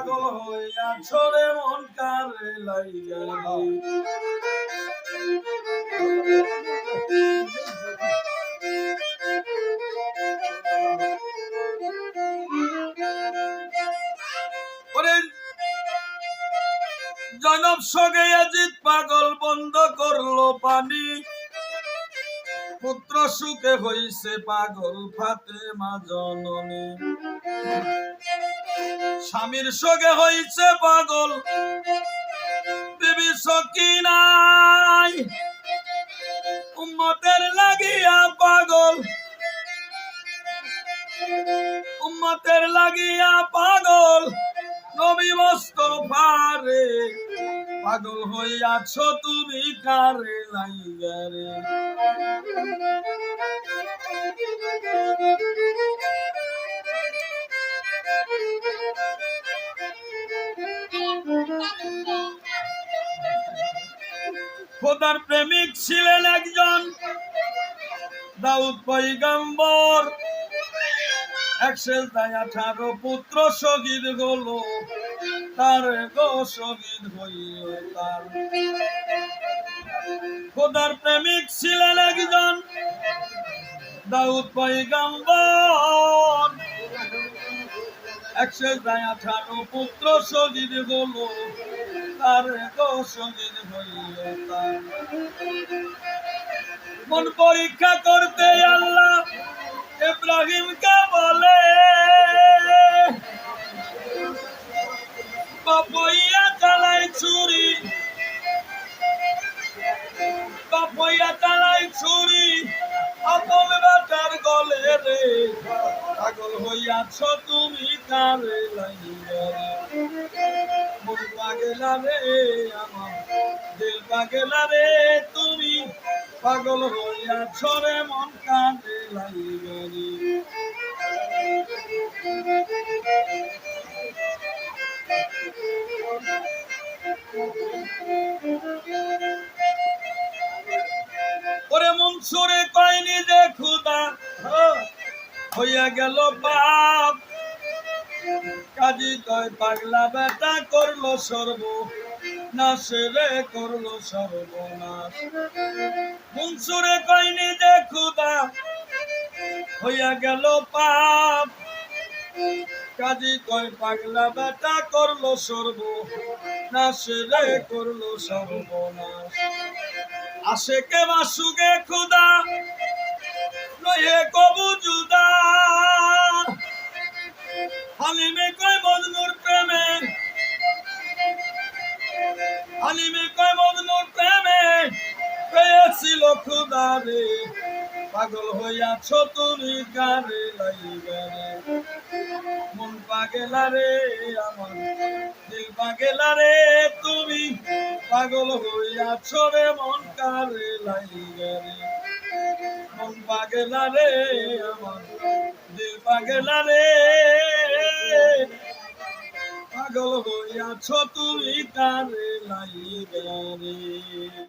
পাগল হইয়া ছড়ে মন, কারে। ওরে জনব সগে আজিত পাগল বন্ধ করল পানি পুত্র সুখে হইছে পাগল ফাতে মা জননী স্বামীর সঙ্গে হইছে পাগল। বিবি সকিনাই উম্মতের লাগিয়া পাগল। উম্মতের লাগিয়া পাগল। নবী মোস্তফারে পাগল হইয়াছ তুমি কারে লাইগারে খোদার প্রেমিক ছিলেন একজন দাউদ পৈগম্বর একশো আঠারো পুত্র শহীদ হলো, তার গো শহীদ হইল তার। খোদার প্রেমিক ছিলেন একজন দাউদ পৈগম্বর একশো আঠারো পুত্র শহীদ হলো তার মন পরীক্ষা করতে আল্লাহ ইব্রাহিমকে বলে বাপইয়া চালাই ছুরি বাপইয়া চালাই ছুরি, আপন বেটার গলে রে, পাগল হইয়াছ তুমি কারে লাইগা রে। মন পাগলা রে দিল পাগলা রে তুমি। পাগল হইয়া ছড়ে মন কাঁদে লাইগারি। ওরে মনসুরে কয়নি যে খুদা হইয়া গেল বাপ কাজী কয় পাগলা বেটা করল সর্ব নাশে রে করল সর্বনাশ। মনসুরে কয়নি যে হইয়া গেল পাপ। কাজী কয়, পাগলা বেটা করল সর্ব নাশে রে করল সর্বনাশ। আসে কে মাসুগে খুদা নয়ে কবু হালিমে কয় মজনুর প্রেমে? পেয়েছিল পাগল হইয়াছ তুমি লাইগারে মন পাগেলা আমার, দিল তুমি। পাগল হইয়াছ রে মন কারে লাইগারে মন আমার, দিল পাগেলা পাগল হইয়াছ তুমি কারে লাইগারে